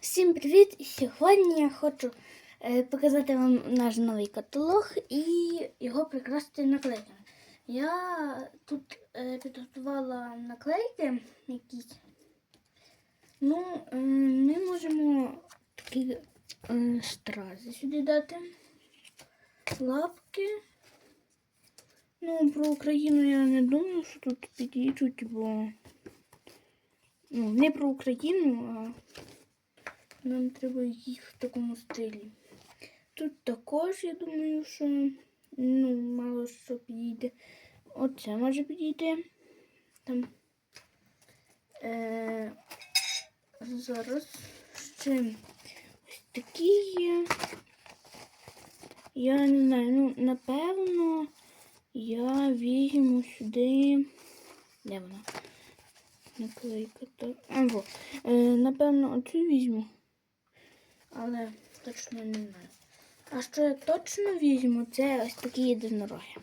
Всім привіт! Сьогодні я хочу е, показати вам наш новий каталог і його прикрасити наклейками. Я тут е, підготувала наклейки якісь. Ну, е, ми можемо такі стрази сюди дати. Лапки. Ну, про Україну я не думаю, що тут підійдуть, бо ну, не про Україну, а нам треба їх в такому стилі. Тут також, я думаю, що ну, мало що підійде. Оце може підійти. Там е, зараз ще ось такі є. Я не знаю, ну, напевно, я візьму сюди. Де вона? Наклейка так. Е, напевно, оцю візьму. Але точно не знаю. А що я точно візьму, це ось такі єдинороги.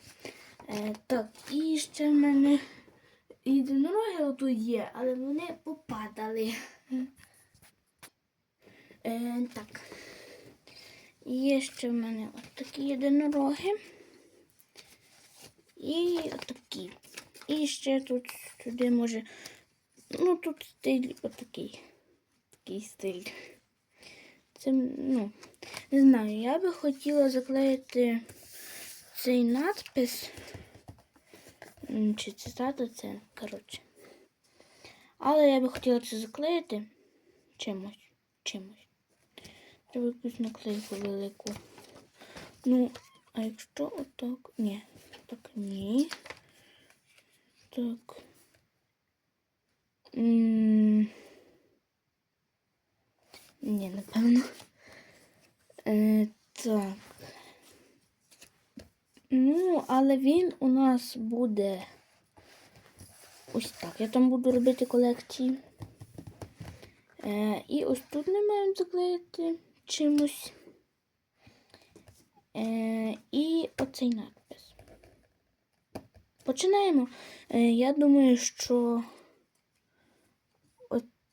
Е, так, і ще в мене єдинороги отут є, але вони попадали. Е, так. Є ще в мене ось такі єдинороги. І отакі. І ще тут сюди може. Ну, тут стиль отакий. Такий стиль. Це, ну, не знаю, я би хотіла заклеїти цей надпис. Чи цитата це, коротше. Але я би хотіла це заклеїти чимось. чимось. Треба якусь наклейку велику. Ну, а якщо отак. Ні, так ні. Так. М, Ні, напевно. Е, так. Ну, але він у нас буде ось так. Я там буду робити колекції. Е, і ось тут ми маємо заклеїти чимось. Е, і оцей надпис. Починаємо. Е, я думаю, що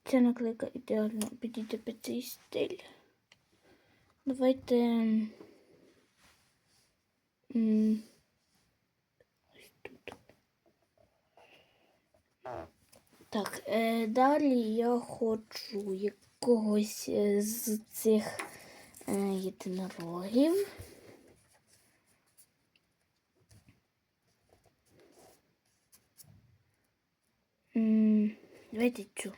Ця наклейка ідеально підійде під цей стиль. Давайте. Ось тут. Так, е, далі я хочу якогось е, з цих е, єдинорогів. Давайте цю.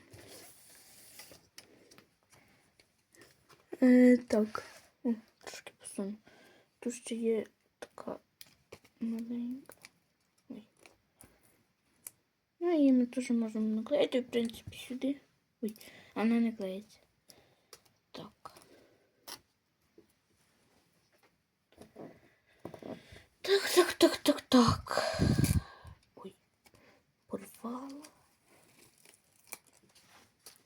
Е, так. О, трошки посуну. Тут ще є така маленька. Ой. Ну, її ми теж можемо наклеїти, в принципі, сюди. Ой, вона не клеїться. Так. Так, так, так, так, так. Ой, порвала.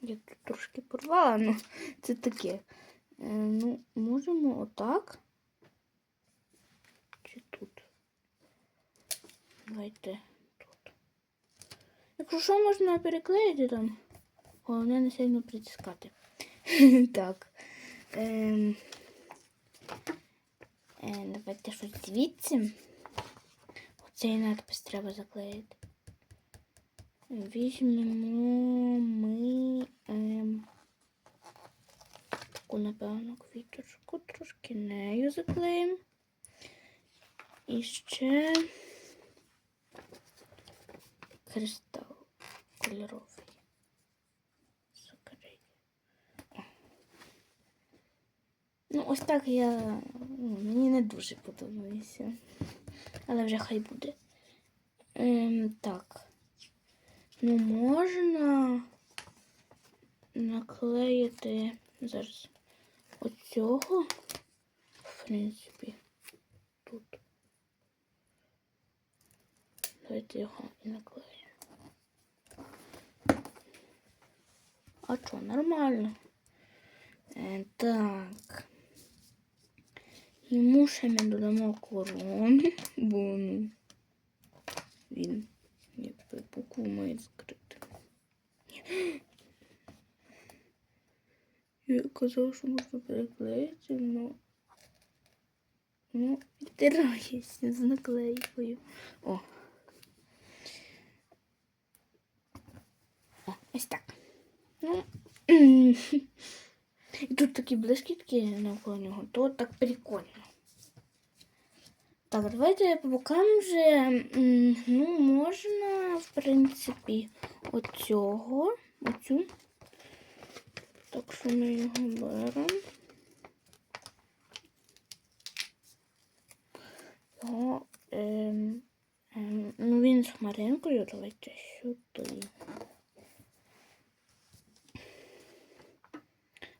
Я тут трошки порвала, ну це таке. Е, ну, можемо отак. Чи тут? Давайте тут. Якщо що, можна переклеїти там. Головне не сильно притискати. так. Ем. Е, давайте щось звідси. Оцей надпис треба заклеїти. Візьмемо ми. Ем, таку, напевно, квіточку трошки нею заклеїмо. І ще кристал кольоровий. Ну, ось так я. Ну, мені не дуже подобається. Але вже хай буде. Ем, так. Ну, можна наклеїти зараз оцього, в принципі, тут. Давайте його і наклеїмо. А що, нормально? Е, так. Йому ще ми додамо корону, бо ну, він якби букву має закрити. Ні. Я казав, що можна переклеїти, но... Ну, відтирається з наклейкою. О. О, ось так. Ну, і тут такі блискітки навколо нього, то так прикольно. Так, давайте по бокам вже, ну, можна, в принципі, оцього, оцю. Так що ми його беремо. Його, ем, ем, ну він з хмаринкою, давайте сюди.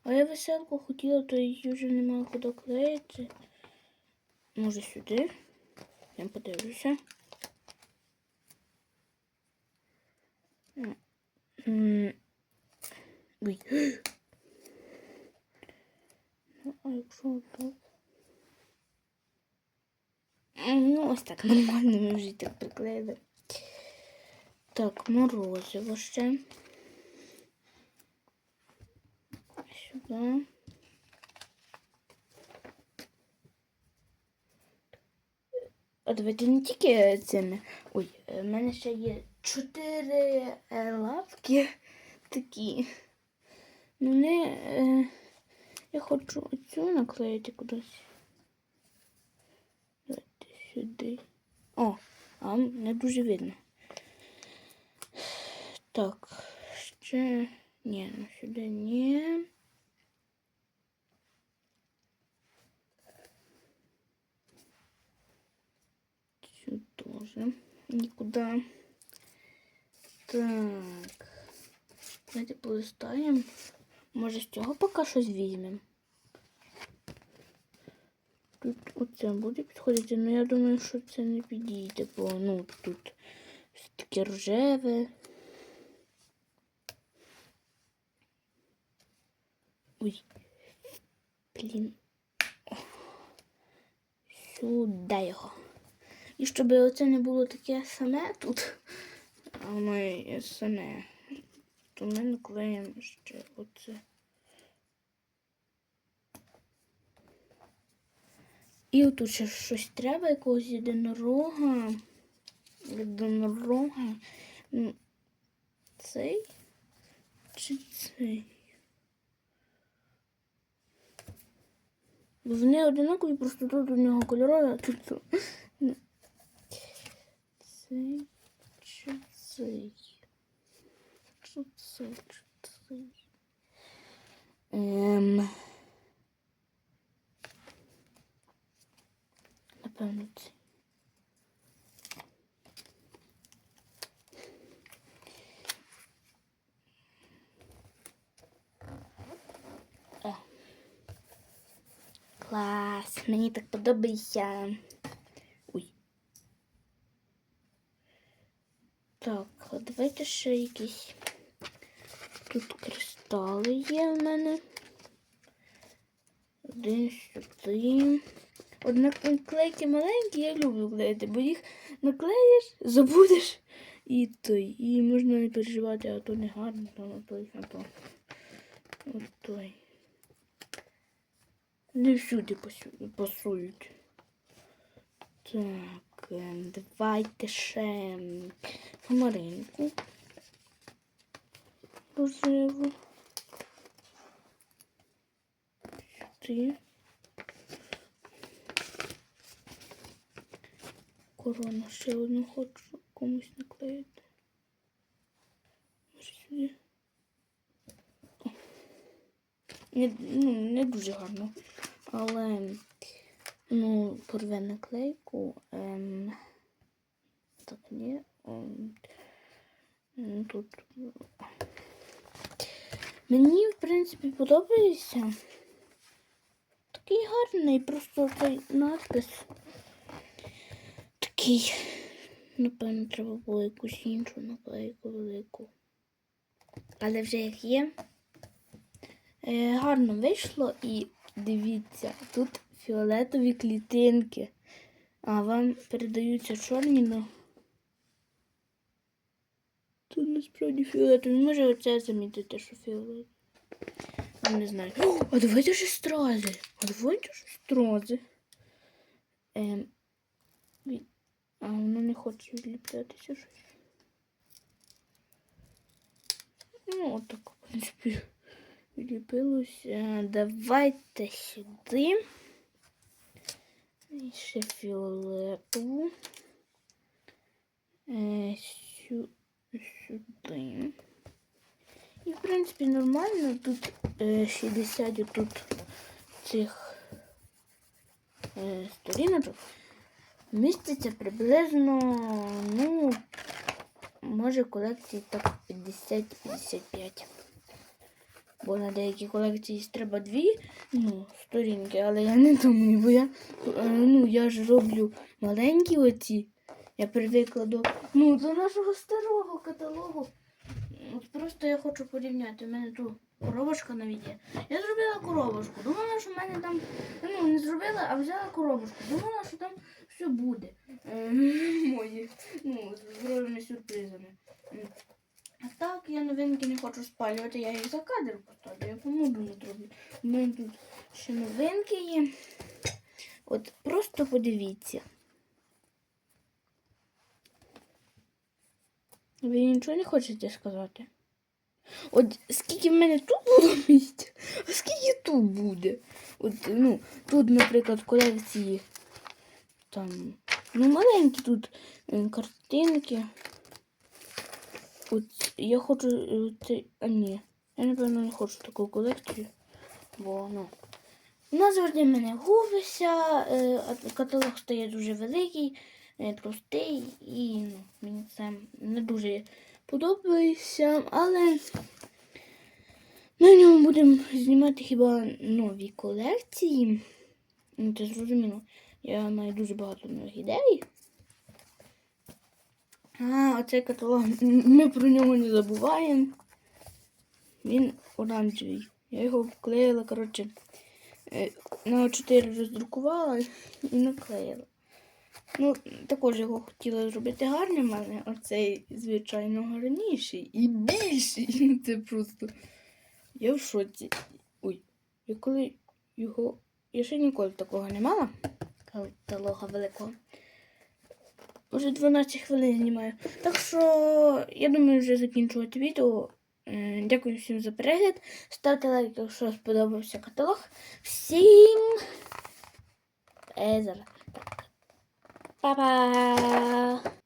А я веселку хотіла, то її вже немає куди клеїти. Може сюди. Я подивлюся. Ой. Ну, ось так нормально ми вже так приклеїли. Так, морозиво ще. Сюди. А давайте не тільки цими. Ой, в мене ще є чотири е, лапки такі. Ну не. Е, я хочу оцю наклеїти кудись. Давайте сюди. О, а не дуже видно. Так, ще. Ні, ну сюди ні. Сюда тоже никуда. Так. Давайте полистаємо. Може з цього поки щось візьмемо. Тут оце буде підходити, але я думаю, що це не підійде, бо ну тут все таке рожеве. Ой. Блін. Сюди його. І щоб оце не було таке саме тут, а воно саме, то ми наклеїмо ще оце. І отут ще щось треба, якогось єдинорога. Єдинорога. Ну, Цей чи цей? Бо Вони одинакові, просто тут у нього кольорові, а тут. Цей чи цей? Чи цей, чи цей? Ем... Напевно, цей. О. Клас, мені так подобається. Ой. Так, давайте ще якісь. Тут кристали є в мене. Один сюди. Однак наклейки маленькі, я люблю клеїти, бо їх наклеїш, забудеш і той. І можна не переживати, а то не гарно, то на той, а то. От той. Не всюди пасу- пасують. Так, ем, давайте ще ем, Рожеву. Сюди. Корона ще одну хочу комусь наклеїти. Може сюди. Не, ну, не дуже гарно. Але ну, порве наклейку. Ем, так, ні. Ем, ну, тут. Мені, в принципі, подобається. Такий гарний, просто цей надпис. Такий. Напевно, треба було якусь іншу наклейку велику. Але вже як є. Е, гарно вийшло і дивіться, тут фіолетові клітинки. А вам передаються чорні, ну. Тут насправді фіолетові. Може оце замітити, що фіолетові. не знаю. О, а давайте ж стрази. А давайте ж стрази. Ем, ві- а воно не хоче відліплятися щось. Ну, отак, в принципі, відліпилося. Давайте сюди. І ще фіолетову. Е, сю, сюди. І, в принципі, нормально. Тут е, 60 тут цих е, сторіночок. Міститься приблизно, ну, може колекції так 50-55. Бо на деякі колекції треба дві ну, сторінки, але я не думаю, бо я, е, ну, я ж роблю маленькі оці. Я привикла до, ну, до нашого старого каталогу. От просто я хочу порівняти. У мене тут коробочка навіть є. Я зробила коробочку. Думала, що в мене там. Ну, не зробила, а взяла коробочку. Думала, що там все буде. Е, Мої. Ну, з здоровими сюрпризами. А так я новинки не хочу спалювати, я їх за кадр поставлю, я помуду не зроблю. У мене тут ще новинки є. От просто подивіться. Ви нічого не хочете сказати? От скільки в мене тут було місця, а скільки тут буде? От, ну, тут, наприклад, колекції там, ну, маленькі тут е, картинки. От я хочу. е, Це, а ні, я напевно не хочу таку колекцію, бо ну. Вона завжди мене губиться, е, каталог стає дуже великий, е, простий і ну, мені це не дуже подобається, але на ньому будемо знімати хіба нові колекції. Ну, Це зрозуміло. Я маю дуже багато нових ідей. А, оцей каталог, ми про нього не забуваємо. Він оранжевий. Я його вклеїла, коротше, е, на 4 роздрукувала і наклеїла. Ну, також його хотіла зробити гарним, але оцей, звичайно, гарніший і більший. Це просто. Я в шоці. Ой, я коли його. Я ще ніколи такого не мала. Каталога великого. Уже 12 хвилин знімаю. Так що я думаю вже закінчувати відео. Е, Дякую всім за перегляд. Ставте лайк, якщо сподобався каталог. Всім е, зараз. 拜拜。